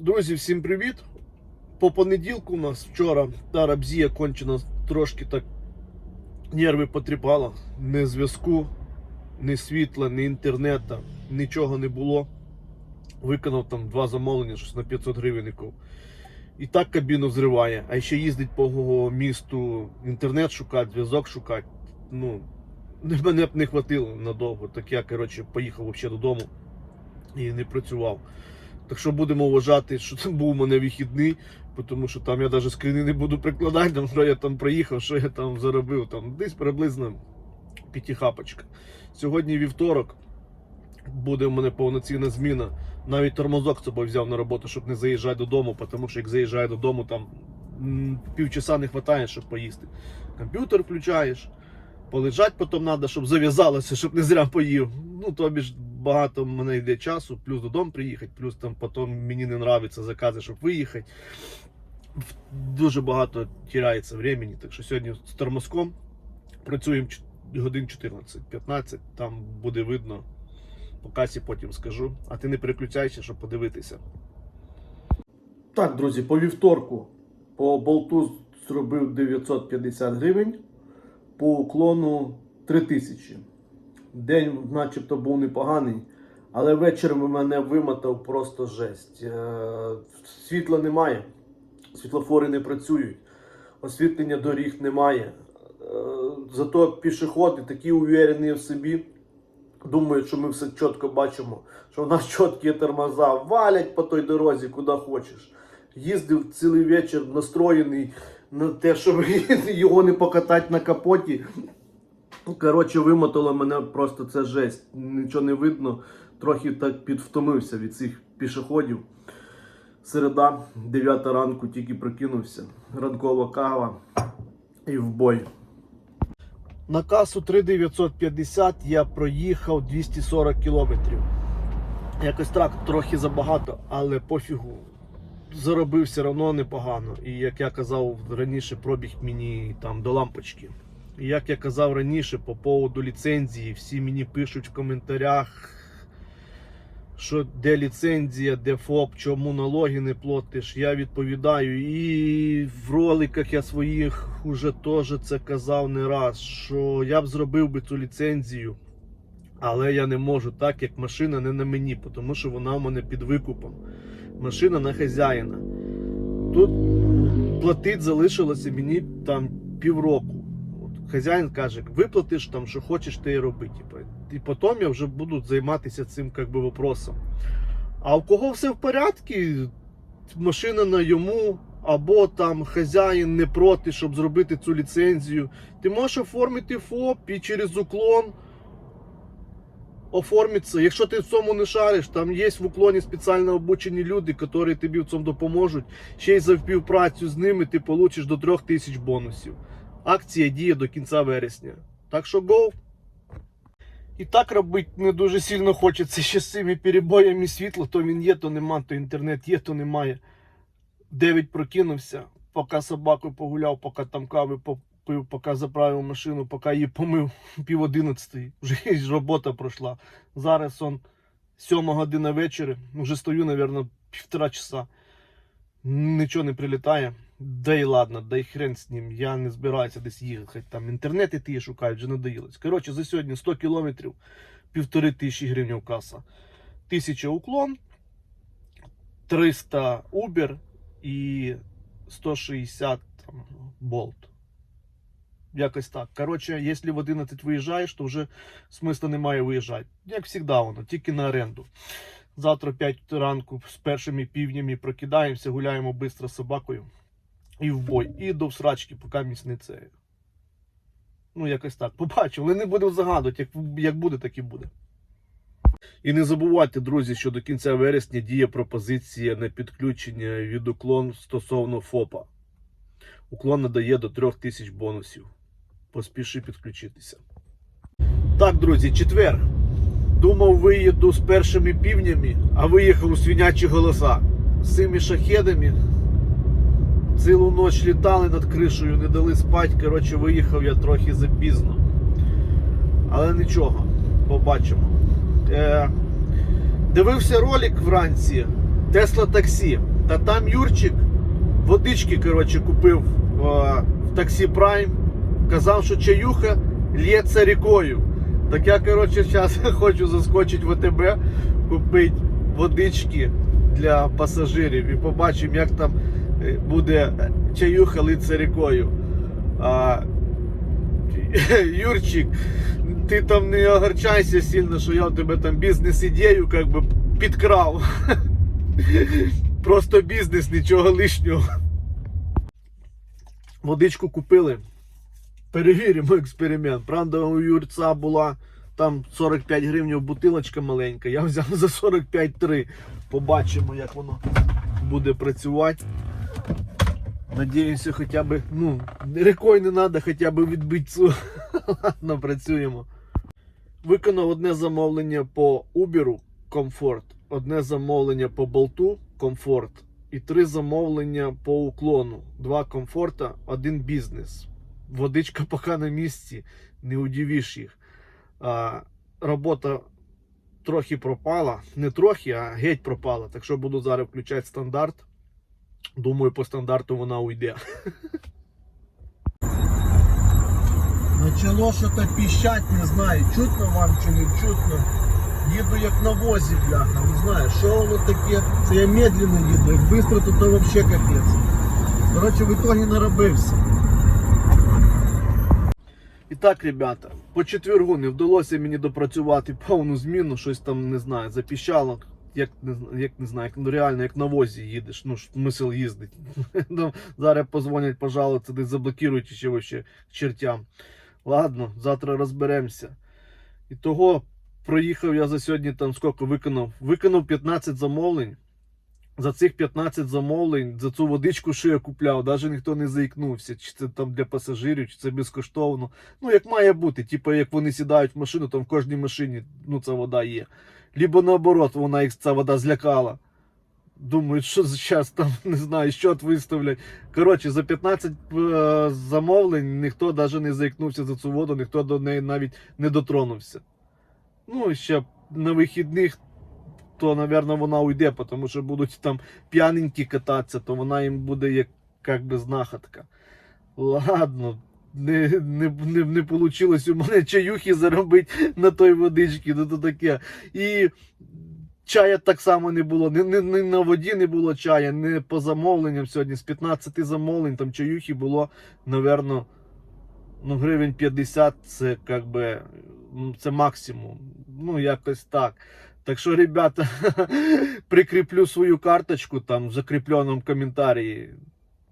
Друзі, всім привіт! По понеділку у нас вчора та рабзія кончена трошки так нерви потріпала. Ні зв'язку, ні світла, ні інтернету, нічого не було. Виконав там два замовлення, щось на 500 гривень. І так кабіну зриває, а ще їздить по місту, інтернет шукати, зв'язок шукати. Ну, мене б не хватило надовго. Так я, коротше, поїхав взагалі додому і не працював. Так що будемо вважати, що це був у мене вихідний, тому що там я навіть скріни не буду прикладати, там, що я там проїхав, що я там заробив. Там десь приблизно п'ятихапочка. Сьогодні вівторок. Буде в мене повноцінна зміна. Навіть тормозок з собою взяв на роботу, щоб не заїжджати додому, тому що як заїжджаю додому, там півчаса не вистачає, щоб поїсти. Комп'ютер включаєш, полежать потім треба, щоб зав'язалося, щоб не зря поїв. Ну, тобі ж багато в мене йде часу, плюс додому приїхати, плюс там потім мені не подобаються закази, щоб виїхати. Дуже багато тіряється времени, так що сьогодні з тормозком працюємо годин 14-15, там буде видно. По касі потім скажу. А ти не переключайся, щоб подивитися. Так, друзі, по вівторку по болту зробив 950 гривень, по уклону 3000. День, начебто, був непоганий, але вечір мене вимотав просто жесть. Е, Світла немає, світлофори не працюють, освітлення доріг немає. Е, Зато пішоходи такі уверені в собі. Думають, що ми все чітко бачимо, що в нас чіткі тормоза валять по той дорозі, куди хочеш. Їздив цілий вечір настроєний на те, щоб його не покатати на капоті. Коротше, вимотало мене просто це жесть. Нічого не видно. Трохи так підвтомився від цих пішоходів. Середа, 9 ранку, тільки прокинувся. Ранкова кава і в бой. На касу 3950 я проїхав 240 кілометрів. Якось так, трохи забагато, але пофігу. Заробив все одно непогано. І як я казав раніше, пробіг мені там до лампочки. Як я казав раніше, по поводу ліцензії, всі мені пишуть в коментарях, що де ліцензія, де ФОП, чому налоги не платиш. Я відповідаю. І в роликах я своїх уже теж це казав не раз, що я б зробив би цю ліцензію, але я не можу, так як машина не на мені, тому що вона в мене під викупом. Машина на хазяїна. Тут платить залишилося мені там півроку. Хазяїн каже, виплатиш там, що хочеш, ти і роби. Типу. І потім я вже буду займатися цим как би, вопросом. А у кого все в порядку, машина на йому, або там хазяїн не проти, щоб зробити цю ліцензію, ти можеш оформити ФОП і через уклон оформиться. Якщо ти в цьому не шариш, там є в уклоні спеціально обучені люди, які тобі в цьому допоможуть. Ще й за співпрацю з ними ти получиш до 3000 бонусів. Акція діє до кінця вересня. Так що go! І так робити не дуже сильно хочеться ще з цими перебоями світла, то він є, то нема, то інтернет є, то немає. 9 прокинувся, поки собаку погуляв, поки там кави попив, поки заправив машину, поки її помив пів одинадцятої. Вже робота пройшла. Зараз он 7 година вечора, вже стою, мабуть, півтора часа. Нічого не прилітає. Да й ладно, да й хрен з ним. Я не збираюся десь їхати. Там інтернети ті шукають, вже надоїлось. Коротше, за сьогодні 100 кілометрів, півтори тисячі гривень каса. Тисяча уклон, 300 Uber і 160 там, болт. Якось так. Коротше, якщо в 11 виїжджаєш, то вже смисла немає виїжджати. Як завжди воно, тільки на оренду. Завтра 5 ранку з першими півнями прокидаємося, гуляємо швидко з собакою і в бой. І до всрачки, поки місницею. Ну, якось так. Побачимо. Але не будемо загадувати, як, як буде, так і буде. І не забувайте, друзі, що до кінця вересня діє пропозиція на підключення від уклон стосовно ФОПа. Уклон надає до 3000 бонусів. Поспіши підключитися. Так, друзі, четвер. Думав, виїду з першими півнями, а виїхав у свинячі голоса. З цими шахедами. Цілу ніч літали над кришею, не дали спати. Коротше, виїхав я трохи запізно. Але нічого, побачимо. Е, дивився ролик вранці Тесла таксі. Та там Юрчик водички, коротше, купив е, в таксі Прайм. Казав, що чаюха лється рікою. Так я, коротше, зараз хочу заскочити в АТБ, купити водички для пасажирів і побачимо, як там буде чаюха литься рікою. А, Юрчик, ти там не огорчайся сильно, що я в тебе там бізнес-ідею как би підкрав. Просто бізнес, нічого лишнього. Водичку купили. Перевіримо експеримент. Правда, у Юрця була там 45 гривень бутилочка маленька. Я взяв за 45,3. Побачимо, як воно буде працювати. Надіюся, хоча б, ну, рекой не треба, хоча б відбити цю. Ладно, працюємо. Виконав одне замовлення по Uber комфорт, одне замовлення по болту комфорт і три замовлення по уклону. Два комфорта, один бізнес. Водичка поки на місці, не удивиш їх. А, робота трохи пропала. Не трохи, а геть пропала. Так що буду зараз включати стандарт. Думаю, по стандарту вона уйде. Начало що-то піщать, не знаю, чутно вам чи не чутно. Їду як на возі, бляха, не знаю, що воно таке. Це я медленно їду, як швидко, то то взагалі капець. Коротше, в ітогі наробився. І так, ребята, по четвергу не вдалося мені допрацювати повну зміну, щось там не знаю, запіщало. Як як не знаю, як, ну, реально як на возі їдеш, ну смисл їздить. Зараз позвонять, пожалуйста, десь заблокують ще вообще чертям. Ладно, завтра розберемося. І того проїхав я за сьогодні там скільки виконав? Виконав 15 замовлень. За цих 15 замовлень, за цю водичку, що я купляв, навіть ніхто не заікнувся, чи це там для пасажирів, чи це безкоштовно. Ну, як має бути, типу, як вони сідають в машину, там в кожній машині ну, ця вода є. Либо наоборот, вона їх ця вода злякала. Думають, що зараз там, не знаю, щот виставлять. Коротше, за 15 е, замовлень ніхто навіть не заікнувся за цю воду, ніхто до неї навіть не дотронувся. Ну, ще на вихідних, то, напевно, вона уйде, тому що будуть там п'яненькі кататися, то вона їм буде як, як би знахідка. Ладно, не, не, не, не вийшло у мене чаюхи заробити на той водичці, ну то таке. І чая так само не було. Ні, ні, ні на воді не було чая, ні по замовленням сьогодні. З 15 замовлень там чаюхи було, напевно, ну, гривень 50 це як би, це максимум. Ну, якось так. Так що, ребята, прикріплю свою карточку там в закріпленому коментарі.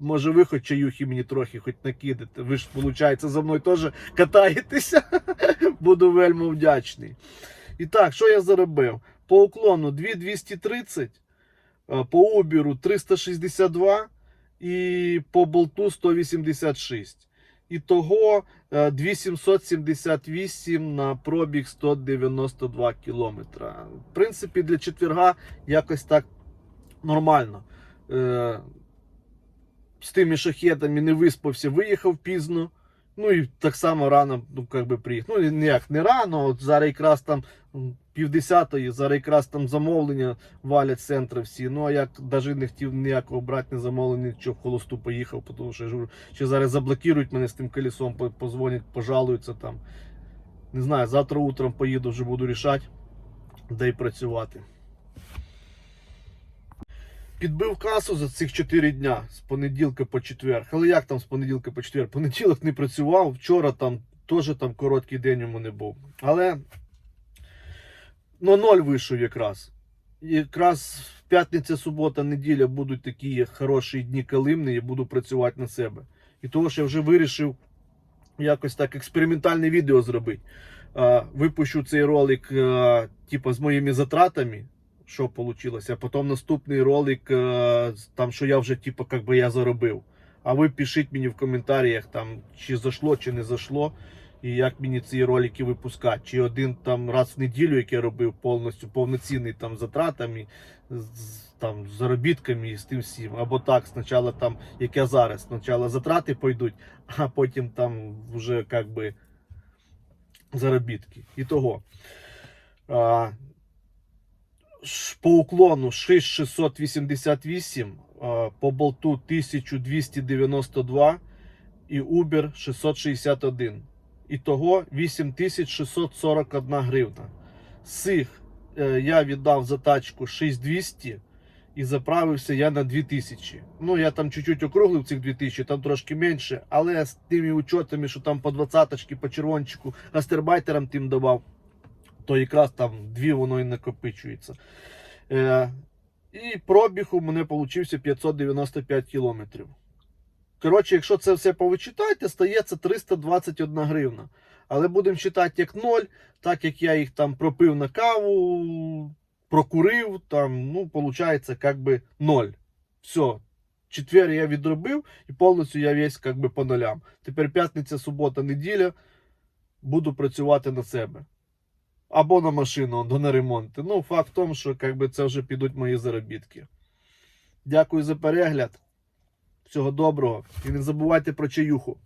Може, ви хоч чаюхи мені трохи хоч накидете. Ви ж, виходить, за мною теж катаєтеся. Буду вельми вдячний. І так, що я заробив? По уклону 2230, е, по обіру 362 і по болту 186. І того е, 2778 на пробіг 192 кілометра. В принципі, для четверга якось так нормально. З тими шахетами не виспався, виїхав пізно. Ну і так само рано, ну як би приїхав. Ну ніяк не рано, от зараз якраз там півдесятої, зараз якраз там замовлення валять з центру всі. Ну а як навіть не хотів ніякого брати не замовлення, що в холосту поїхав, тому що я ж говорю, ще зараз заблокують мене з тим колесом, позвонять, пожалуються там. Не знаю, завтра утром поїду, вже буду рішати, де й працювати. Підбив касу за цих 4 дня з понеділка по четвер. Але як там з понеділка по четвер? Понеділок не працював, вчора там теж там короткий день йому не був. Але на ноль вийшов якраз. Якраз п'ятниця, субота, неділя будуть такі хороші дні калимні, я буду працювати на себе. І того, що я вже вирішив якось так експериментальне відео зробити. Випущу цей ролик, а, типа, з моїми затратами що вийшло. Потім наступний ролик, е, там, що я вже, типу, как би я заробив. А ви пишіть мені в коментарях, там, чи зайшло, чи не зайшло, і як мені ці ролики випускати. Чи один там раз в неділю, як я робив повністю повноцінний там затратами, там заробітками і з тим всім. Або так, спочатку там, як я зараз, спочатку затрати пойдуть, а потім там вже як би заробітки. І того. По уклону 6688, е, по болту 1292 і Uber 661. Ітого 8641 гривна. З цих е, я віддав за тачку 6200 і заправився я на 2000. Ну, я там чуть-чуть округлив цих 2000, там трошки менше, але з тими учетами, що там по 20 по червончику, гастербайтерам тим давав, то якраз там дві воно і накопичується. Е, і пробіг у мене получився 595 кілометрів. Коротше, якщо це все повичитайте, стається 321 гривна. Але будемо читати як 0, так як я їх там пропив на каву, прокурив, там, ну, виходить, як би 0. Все. Четвер я відробив і повністю я весь як би по нулям. Тепер п'ятниця, субота, неділя. Буду працювати на себе. Або на машину, до на ремонти. Ну, факт в тому, що як би, це вже підуть мої заробітки. Дякую за перегляд. Всього доброго. І не забувайте про чаюху.